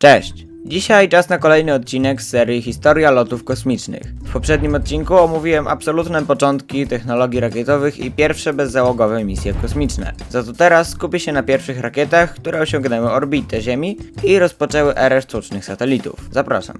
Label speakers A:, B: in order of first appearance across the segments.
A: Cześć! Dzisiaj czas na kolejny odcinek z serii Historia lotów kosmicznych. W poprzednim odcinku omówiłem absolutne początki technologii rakietowych i pierwsze bezzałogowe misje kosmiczne. Za to teraz skupię się na pierwszych rakietach, które osiągnęły orbitę Ziemi i rozpoczęły erę sztucznych satelitów. Zapraszam.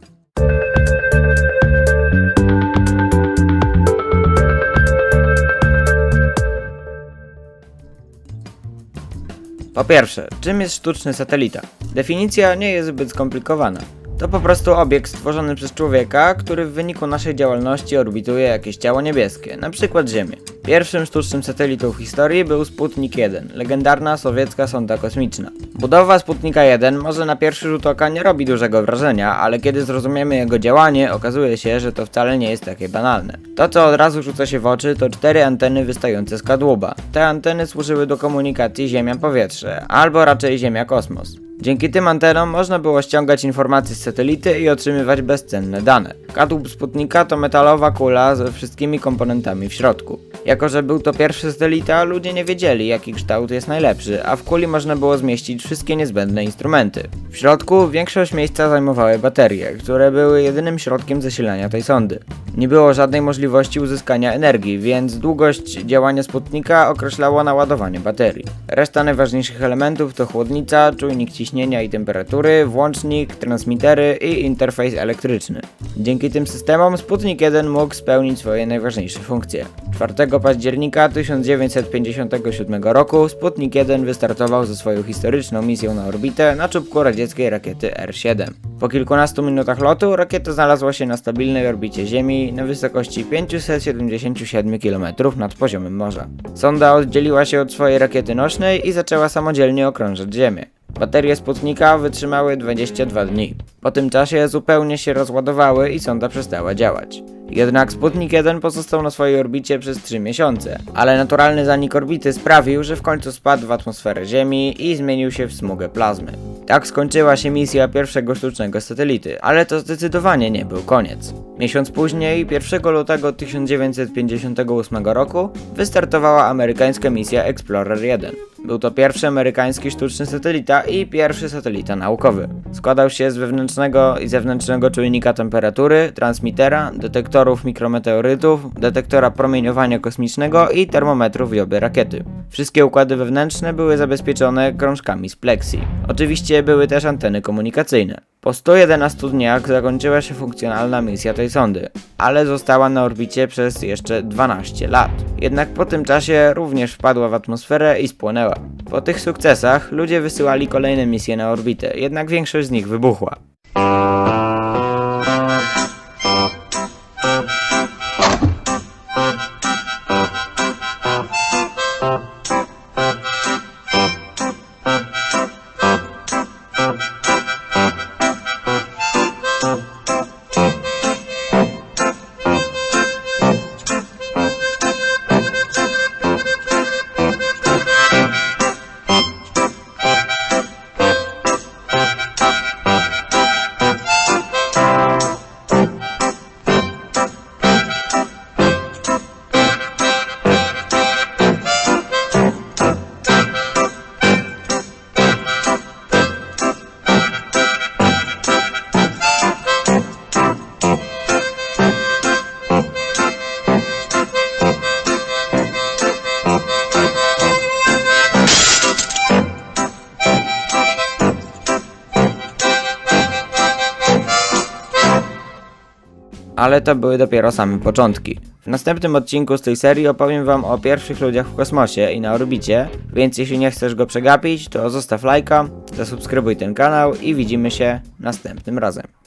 A: Po pierwsze, czym jest sztuczny satelita? Definicja nie jest zbyt skomplikowana. To po prostu obiekt stworzony przez człowieka, który w wyniku naszej działalności orbituje jakieś ciało niebieskie, na przykład Ziemię. Pierwszym sztucznym satelitą w historii był Sputnik 1, legendarna sowiecka sonda kosmiczna. Budowa Sputnika 1 może na pierwszy rzut oka nie robi dużego wrażenia, ale kiedy zrozumiemy jego działanie, okazuje się, że to wcale nie jest takie banalne. To, co od razu rzuca się w oczy, to cztery anteny wystające z kadłuba. Te anteny służyły do komunikacji Ziemia-powietrze, albo raczej Ziemia-kosmos. Dzięki tym antenom można było ściągać informacje z satelity i otrzymywać bezcenne dane. Kadłub Sputnika to metalowa kula ze wszystkimi komponentami w środku. Jako, że był to pierwszy satelita, ludzie nie wiedzieli, jaki kształt jest najlepszy, a w kuli można było zmieścić wszystkie niezbędne instrumenty. W środku większość miejsca zajmowały baterie, które były jedynym środkiem zasilania tej sondy. Nie było żadnej możliwości uzyskania energii, więc długość działania Sputnika określała naładowanie baterii. Reszta najważniejszych elementów to chłodnica, czujnik ciśnienia i temperatury, włącznik, transmitery i interfejs elektryczny. Dzięki tym systemom Sputnik 1 mógł spełnić swoje najważniejsze funkcje. 4 października 1957 roku Sputnik 1 wystartował ze swoją historyczną misją na orbitę na czubku radzieckiej rakiety R-7. Po kilkunastu minutach lotu rakieta znalazła się na stabilnej orbicie Ziemi na wysokości 577 km nad poziomem morza. Sonda oddzieliła się od swojej rakiety nośnej i zaczęła samodzielnie okrążać Ziemię. Baterie Sputnika wytrzymały 22 dni. Po tym czasie zupełnie się rozładowały i sonda przestała działać. Jednak Sputnik 1 pozostał na swojej orbicie przez 3 miesiące, ale naturalny zanik orbity sprawił, że w końcu spadł w atmosferę Ziemi i zmienił się w smugę plazmy. Tak skończyła się misja pierwszego sztucznego satelity, ale to zdecydowanie nie był koniec. Miesiąc później, 1 lutego 1958 roku, wystartowała amerykańska misja Explorer 1. Był to pierwszy amerykański sztuczny satelita i pierwszy satelita naukowy. Składał się z wewnętrznego i zewnętrznego czujnika temperatury, transmitera, detektorów mikrometeorytów, detektora promieniowania kosmicznego i termometru w jobie rakiety. Wszystkie układy wewnętrzne były zabezpieczone krążkami z pleksji. Oczywiście były też anteny komunikacyjne. Po 111 dniach zakończyła się funkcjonalna misja tej sondy, ale została na orbicie przez jeszcze 12 lat. Jednak po tym czasie również wpadła w atmosferę i spłonęła. Po tych sukcesach ludzie wysyłali kolejne misje na orbitę, jednak większość z nich wybuchła. Thank. Ale to były dopiero same początki. W następnym odcinku z tej serii opowiem wam o pierwszych ludziach w kosmosie i na orbicie, więc jeśli nie chcesz go przegapić, to zostaw lajka, zasubskrybuj ten kanał i widzimy się następnym razem.